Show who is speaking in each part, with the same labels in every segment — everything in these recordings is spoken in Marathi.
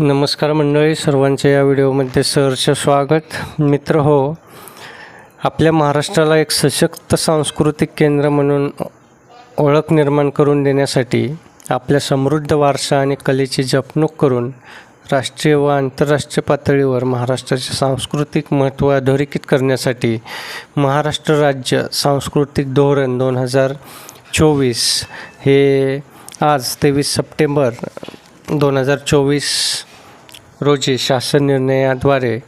Speaker 1: नमस्कार मंडळी सर्वांचे या व्हिडिओमध्ये सहर्ष स्वागत. मित्र हो आपल्या महाराष्ट्राला एक सशक्त सांस्कृतिक केंद्र म्हणून ओळख निर्माण करून देण्यासाठी आपल्या समृद्ध वारसा आणि कलेची जपणूक करून राष्ट्रीय व आंतरराष्ट्रीय पातळीवर महाराष्ट्राचे सांस्कृतिक महत्त्व अधोरेखित करण्यासाठी महाराष्ट्र राज्य सांस्कृतिक धोरण दोन हजार चोवीस हे आज तेवीस सप्टेंबर दोन हजार चोवीस रोजी शासन निर्णयाद्वारे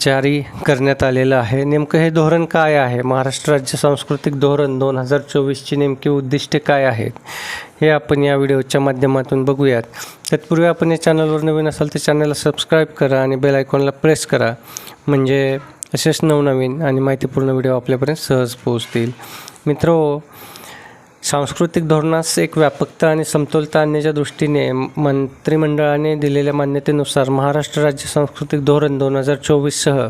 Speaker 1: जारी करण्यात आलेलं आहे. नेमकं हे धोरण काय आहे? महाराष्ट्र राज्य सांस्कृतिक धोरण दोन हजार चोवीसची नेमकी उद्दिष्टे काय आहेत? हे आपण या व्हिडिओच्या माध्यमातून बघूयात. तत्पूर्वी आपण या चॅनलवर नवीन असाल तर चॅनलला सबस्क्राईब करा आणि बेल आयकॉनला प्रेस करा. म्हणजे असेच नवनवीन आणि माहितीपूर्ण व्हिडिओ आपल्यापर्यंत सहज पोहोचतील. मित्रो सांस्कृतिक धोरणास एक व्यापकता आणि समतोलता आणण्याच्या दृष्टीने मंत्रिमंडळाने दिलेल्या मान्यतेनुसार महाराष्ट्र राज्य सांस्कृतिक धोरण दोन हजार चोवीससह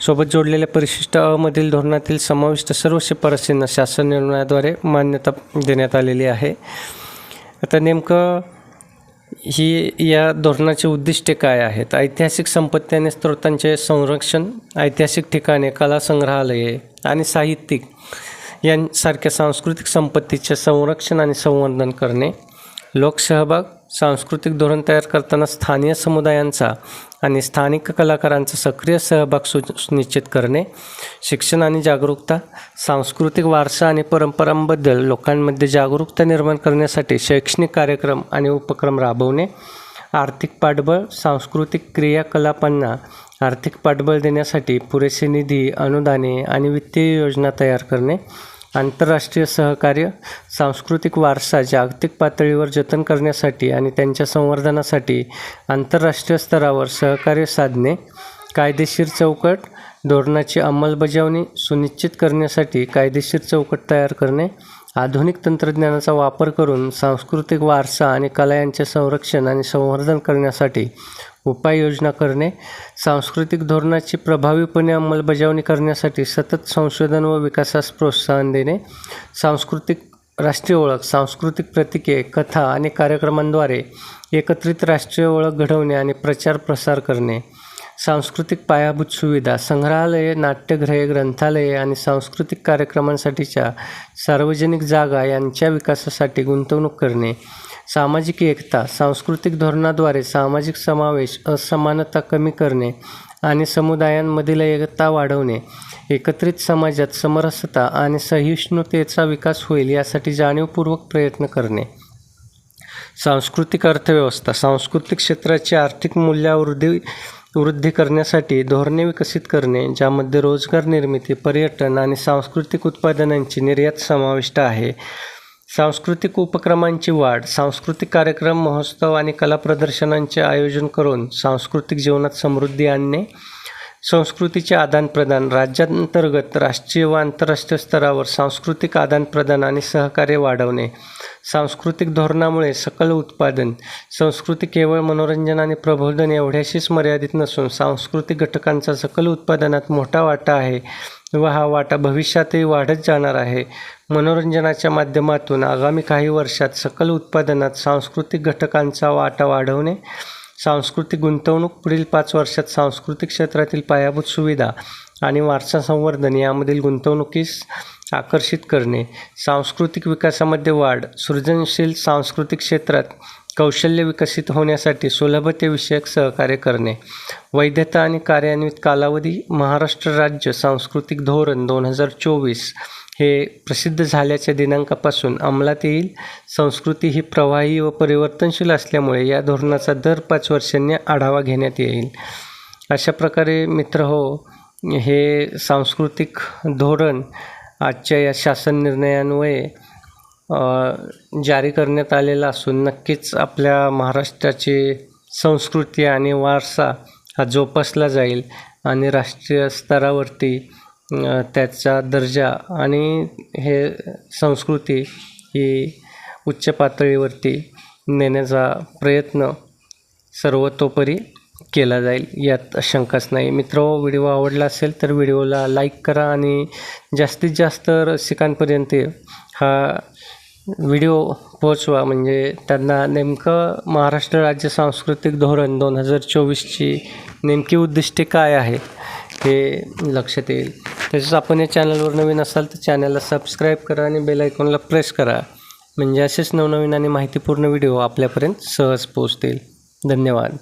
Speaker 1: सोबत जोडलेल्या परिशिष्ट अमधील धोरणातील समाविष्ट सर्व शिफारसींना शासन निर्णयाद्वारे मान्यता देण्यात आलेली आहे. आता नेमकं ही या धोरणाची उद्दिष्टे काय आहेत? ऐतिहासिक संपत्ती आणि स्रोतांचे संरक्षण ऐतिहासिक ठिकाणे कला संग्रहालये आणि साहित्यिक यांसारख्या सांस्कृतिक संपत्तीचे संरक्षण आणि संवर्धन करणे लोकसहभाग सांस्कृतिक धोरण तयार करताना स्थानीय समुदायांचा आणि स्थानिक कलाकारांचा सक्रिय सहभाग सु सुनिश्चित करणे शिक्षण आणि जागरूकता सांस्कृतिक वारसा आणि परंपरांबद्दल लोकांमध्ये जागरूकता निर्माण करण्यासाठी शैक्षणिक कार्यक्रम आणि उपक्रम राबवणे आर्थिक पाठबळ सांस्कृतिक क्रियाकलापांना आर्थिक पाठबळ देण्यासाठी पुरेसे निधी अनुदाने आणि वित्तीय योजना तयार करणे आंतरराष्ट्रीय सहकार्य सांस्कृतिक वारसा जागतिक पातळीवर जतन करण्यासाठी आणि त्यांच्या संवर्धनासाठी आंतरराष्ट्रीय स्तरावर सहकार्य साधणे कायदेशीर चौकट धोरणाची अंमलबजावणी सुनिश्चित करण्यासाठी कायदेशीर चौकट तयार करणे आधुनिक तंत्रज्ञानाचा वापर करून सांस्कृतिक वारसा आणि कला यांचे संरक्षण आणि संवर्धन करण्यासाठी उपाययोजना करणे सांस्कृतिक धोरणाची प्रभावीपणे अंमलबजावणी करण्यासाठी सतत संशोधन व विकासास प्रोत्साहन देणे सांस्कृतिक राष्ट्रीय ओळख सांस्कृतिक प्रतीके कथा आणि कार्यक्रमांद्वारे एकत्रित राष्ट्रीय ओळख घडवणे आणि प्रचार प्रसार करणे. सांस्कृतिक पायाभूत सुविधा संग्रहालये नाट्यगृहे ग्रंथालये आणि सांस्कृतिक कार्यक्रमांसाठीच्या सार्वजनिक जागा यांच्या विकासासाठी गुंतवणूक करणे सामाजिक एकता सांस्कृतिक धोरणाद्वारे सामाजिक समावेश असमानता कमी करणे आणि समुदायांमधील एकता वाढवणे एकत्रित समाजात समरसता आणि सहिष्णुतेचा विकास होईल यासाठी जाणीवपूर्वक प्रयत्न करणे. सांस्कृतिक अर्थव्यवस्था सांस्कृतिक क्षेत्राची आर्थिक मूल्यावृद्धी वृद्धी करण्यासाठी धोरणे विकसित करणे ज्यामध्ये रोजगार निर्मिती पर्यटन आणि सांस्कृतिक उत्पादनांची निर्यात समाविष्ट आहे. सांस्कृतिक उपक्रमांची वाढ सांस्कृतिक कार्यक्रम महोत्सव आणि कला प्रदर्शनांचे आयोजन करून सांस्कृतिक जीवनात समृद्धी आणणे संस्कृतीचे आदानप्रदान राज्यांतर्गत राष्ट्रीय व आंतरराष्ट्रीय स्तरावर सांस्कृतिक आदानप्रदान आणि सहकार्य वाढवणे सांस्कृतिक धोरणामुळे सकल उत्पादन संस्कृती केवळ मनोरंजन आणि प्रबोधन एवढ्याशीच मर्यादित नसून सांस्कृतिक घटकांचा सकल उत्पादनात मोठा वाटा आहे व हा वाटा भविष्यातही वाढत जाणार आहे. मनोरंजनाच्या माध्यमातून आगामी काही वर्षात सकल उत्पादनात सांस्कृतिक घटकांचा वाटा वाढवणे सांस्कृतिक गुंतवणूक पुढील पाच वर्षात सांस्कृतिक क्षेत्रातील पायाभूत सुविधा आणि वारसा संवर्धन यामधील गुंतवणुकीस आकर्षित करणे. सांस्कृतिक विकासामध्ये वाढ सृजनशील सांस्कृतिक क्षेत्रात कौशल्य विकसित होण्यासाठी सुलभतेविषयक सहकार्य करणे. वैधता आणि कार्यान्वित कालावधी महाराष्ट्र राज्य सांस्कृतिक धोरण दोन हजार चोवीस हे प्रसिद्ध झाल्याच्या दिनांकापासून अंमलात येईल. संस्कृती ही प्रवाही व परिवर्तनशील असल्यामुळे या धोरणाचा दर पाच वर्षांनी आढावा घेण्यात येईल. अशा प्रकारे मित्र हो हे सांस्कृतिक धोरण आजच्या या शासन निर्णयान्वये जारी करण्यात आलेला असून नक्कीच आपल्या महाराष्ट्राची संस्कृती आणि वारसा हा जोपासला जाईल आणि राष्ट्रीय स्तरावरती त्याचा दर्जा आणि हे संस्कृती ही उच्च पातळीवरती नेण्याचा प्रयत्न सर्वतोपरी केला जाईल यात शंकाच नाही. मित्र व्हिडिओ आवडला असेल तर व्हिडिओला लाईक करा आणि जास्तीत जास्त रसिकांपर्यंत हा व्हिडिओ पोचवा म्हणजे त्यांना नेमकं महाराष्ट्र राज्य सांस्कृतिक धोरण दोन हजार चोवीसची नेमकी उद्दिष्टे काय आहे हे लक्षात येईल. तसेच आपण या चॅनलवर नवीन असाल तर चॅनलला सबस्क्राईब करा आणि बेल आयकॉनला प्रेस करा. म्हणजे असेच नवनवीन आणि माहितीपूर्ण व्हिडिओ आपल्यापर्यंत सहज पोचतील धन्यवाद.